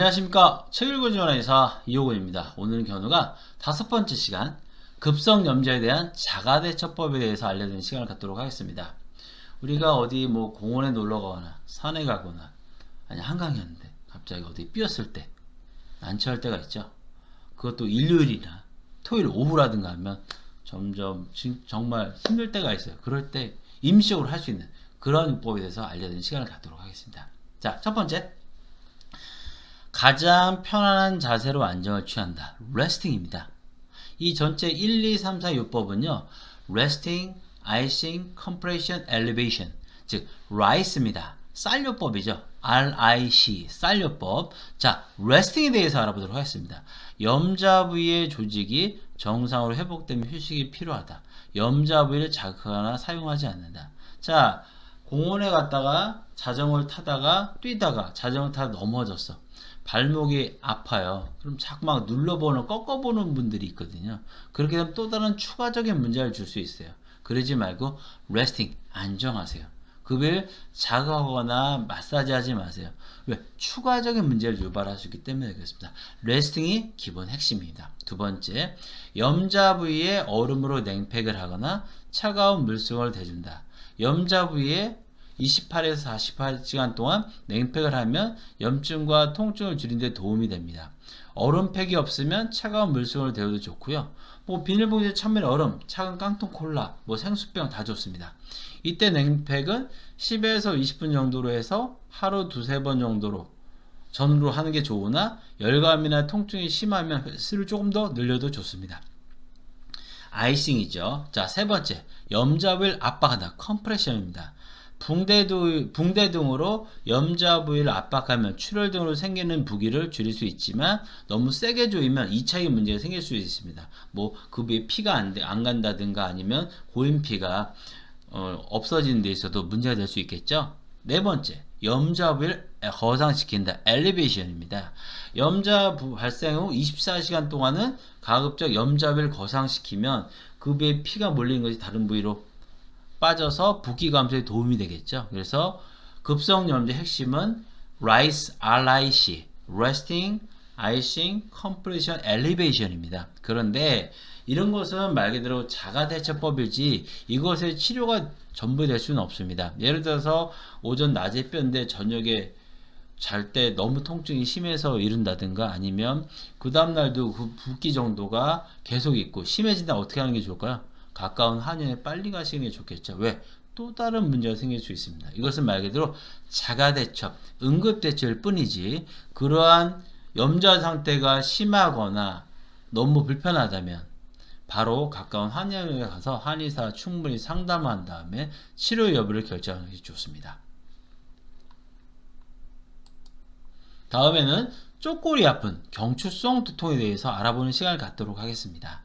안녕하십니까 지원의 의사 이호근입니다. 오늘 견우가 다섯 번째 시간 급성 염좌에 대한 자가대처법에 대해서 알려드리는 시간을 갖도록 하겠습니다. 우리가 어디 뭐 공원에 놀러 가거나 산에 가거나 아니 한강이었는데 갑자기 어디 삐었을 때 난처할 때가 있죠. 그것도 일요일이나 토요일 오후라든가 하면 점점 진- 정말 힘들 때가 있어요. 그럴 때 임시적으로 할 수 있는 그런 요법에 대해서 알려드리는 시간을 갖도록 하겠습니다. 자, 첫 번째. 가장 편안한 자세로 안정을 취한다. resting입니다. 이 전체 1, 2, 3, 4 요법은요. resting, icing, compression, 즉 rice입니다. 쌀요법이죠. RIC 쌀요법. 자, resting에 대해서 알아보도록 하겠습니다. 염자 부위의 조직이 정상으로 회복되면 휴식이 필요하다. 염자 부위를 자극하거나 사용하지 않는다. 자, 공원에 갔다가 자전거를 타다가 뛰다가 자전거 타다 넘어졌어. 발목이 아파요. 그럼 자꾸 막 눌러보는, 꺾어보는 분들이 있거든요. 그렇게 되면 또 다른 추가적인 문제를 줄 수 있어요. 그러지 말고, resting, 안정하세요. 급을 자극하거나 마사지 하지 마세요. 왜? 추가적인 문제를 유발할 수 있기 때문에 그렇습니다. resting이 기본 핵심입니다. 두 번째, 염자 부위에 얼음으로 냉팩을 하거나 차가운 물속을 대준다. 염자 부위에 28에서 48시간 동안 냉팩을 하면 염증과 통증을 줄이는 데 도움이 됩니다. 얼음팩이 없으면 차가운 물속을 데워도 좋고요. 뭐 비닐봉지에 찬물 얼음, 차가운 깡통 콜라, 뭐 생수병 다 좋습니다. 이때 냉팩은 10에서 20분 정도로 해서 하루 두세 번 정도로 전으로 하는 게 좋으나 열감이나 통증이 심하면 횟수를 조금 더 늘려도 좋습니다. 아이싱이죠. 자, 세 번째. 부위를 압박한다. 컴프레션입니다. 붕대, 두, 붕대 등으로 염자 부위를 압박하면 출혈 등으로 생기는 부기를 줄일 수 있지만 너무 세게 조이면 2차의 문제가 생길 수 있습니다. 뭐 그 부위에 피가 안, 돼- 안 간다든가 아니면 고인피가 어, 없어지는 데 있어도 문제가 될 수 있겠죠. 네 번째, 염자 부위를 거상시킨다. 엘리베이션입니다. 부- 발생 후 24시간 동안은 가급적 염자 부위를 거상시키면 그 부위에 피가 몰리는 것이 다른 부위로 빠져서 붓기 감소에 도움이 되겠죠. 그래서 급성 염좌의 핵심은 RICE, RIC, Resting, Icing, Compression, Elevation입니다. 그런데 이런 것은 말 그대로 자가 대처법이지 이것의 치료가 전부 될 수는 없습니다. 예를 들어서 오전 낮에 뼈인데 저녁에 잘 때 너무 통증이 심해서 이른다든가 아니면 그 다음날도 그 붓기 정도가 계속 있고 심해진다 어떻게 하는 게 좋을까요? 가까운 한의원에 빨리 가시는 게 좋겠죠. 왜? 또 다른 문제가 생길 수 있습니다. 이것은 말 그대로 자가대처, 응급대처일 뿐이지 그러한 염좌 상태가 심하거나 너무 불편하다면 바로 가까운 한의원에 가서 한의사 충분히 상담한 다음에 치료 여부를 결정하는 게 좋습니다. 다음에는 쪼꼬리 아픈 경추성 두통에 대해서 알아보는 시간을 갖도록 하겠습니다.